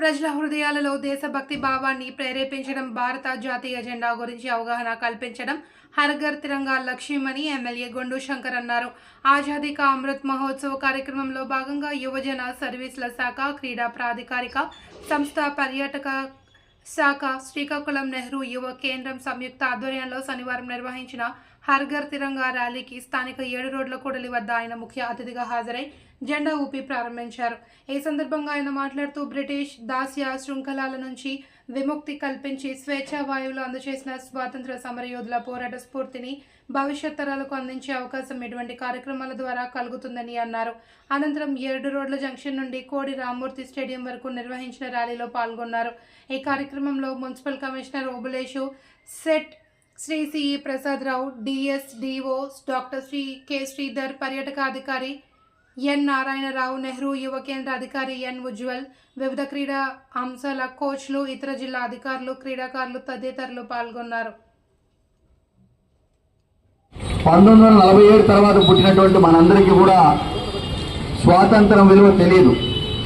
ప్రజల హృదయాలలో దేశభక్తి భావాన్ని ప్రేరేపించడం భారత జాతీయ జెండా గురించి అవగాహన కల్పించడం హర్ఘర్ తిరంగా లక్ష్యమని ఎమ్మెల్యే గొండు శంకర్ అన్నారు. ఆజాదీ కా అమృత్ మహోత్సవ్ కార్యక్రమంలో భాగంగా యువజన సర్వీసుల శాఖ క్రీడా ప్రాధికారిక సంస్థ పర్యాటక శాఖ శ్రీకాకుళం నెహ్రూ యువ కేంద్రం సంయుక్త ఆధ్వర్యంలో శనివారం నిర్వహించిన హర్ఘర్ తిరంగా ర్యాలీకి స్థానిక ఏడు రోడ్ల కూడలి వద్ద ఆయన ముఖ్య అతిథిగా హాజరై జెండా ఊపి ప్రారంభించారు. ఈ సందర్భంగా ఆయన మాట్లాడుతూ బ్రిటిష్ దాస్య శృంఖలాల నుంచి విముక్తి కల్పించి స్వేచ్ఛా వాయువులు అందజేసిన స్వాతంత్ర సమరయోధుల పోరాట స్ఫూర్తిని భవిష్యత్ తరాలకు అందించే అవకాశం ఇటువంటి కార్యక్రమాల ద్వారా కలుగుతుందని అన్నారు. అనంతరం ఏడు రోడ్ల జంక్షన్ నుండి కోడి రామ్మూర్తి స్టేడియం వరకు నిర్వహించిన ర్యాలీలో పాల్గొన్నారు. ఈ కార్యక్రమంలో municipal commissioner Obuleshu set Shri CE Prasadarao DSDO doctor Shri K. Sridhar పర్యాటకాధికారి N. Narayanarao Nehru Yuva Kendra అధికారి ఎన్. ఉజ్వల్ వివిధ క్రీడా అంశాల కోచ్లు ఇతర జిల్లా అధికారులు క్రీడాకారులు తదితరులు పాల్గొన్నారు. పంతొమ్మిది వందల నలభై ఏడు తర్వాత పుట్టినటువంటి మనందరికీ కూడా స్వాతంత్రం విలువ తెలియదు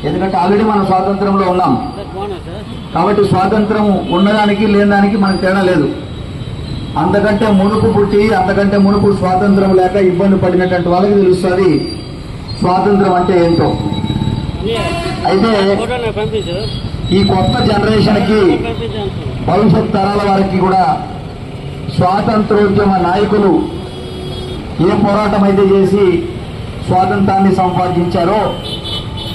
ఎందుకంటే ఆల్రెడీ మనం స్వాతంత్రంలో ఉన్నాం. కాబట్టి స్వాతంత్రం ఉన్నదానికి లేనిదానికి మనకు తేడా లేదు. అంతకంటే మునుపు పుట్టి అంతకంటే మునుపు స్వాతంత్రం లేక ఇబ్బంది పడినటువంటి వాళ్ళకి తెలుస్తుంది. స్వాతంత్రం అంటే ఏంటో? అయితే ఈ కొత్త జనరేషన్కి పంపించాను భవిష్యత్ తరాల వారికి కూడా స్వాతంత్రోద్యమ నాయకులు ఏ పోరాటం అయితే చేసి స్వాతంత్రాన్ని సంపాదించారో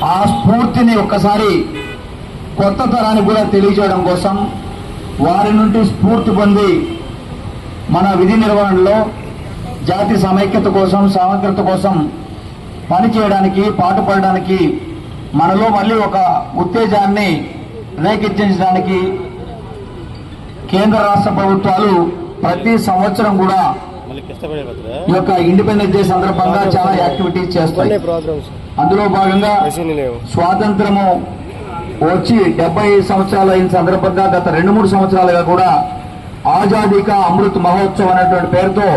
ఆ స్ఫూర్తిని ఒక్కసారి కొత్త తరానికి కూడా తెలియజేయడం కోసం వారి నుండి స్ఫూర్తి పొంది మన విధి నిర్వహణలో జాతి సమైక్యత కోసం సమగ్రత కోసం పనిచేయడానికి పాటుపడడానికి మనలో మళ్ళీ ఒక ఉత్తేజాన్ని రేకెత్తించడానికి కేంద్ర రాష్ట్ర ప్రభుత్వాలు ప్రతి సంవత్సరం కూడా ఈ యొక్క ఇండిపెండెన్స్ డే సందర్భంగా చాలా యాక్టివిటీస్ చేస్తాయి. అందులో భాగంగా స్వాతంత్రము వచ్చి డెబ్బై సంవత్సరాలు అయిన సందర్భంగా గత రెండు మూడు సంవత్సరాలుగా కూడా ఆజాదీ కా అమృత్ మహోత్సవ్ అనేటువంటి పేరుతో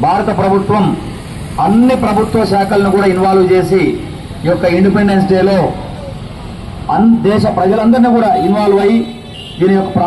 భారత ప్రభుత్వం అన్ని ప్రభుత్వ శాఖలను కూడా ఇన్వాల్వ్ చేసి ఈ యొక్క ఇండిపెండెన్స్ డేలో అన్ దేశ ప్రజలందరినీ కూడా ఇన్వాల్వ్ అయ్యి దీని యొక్క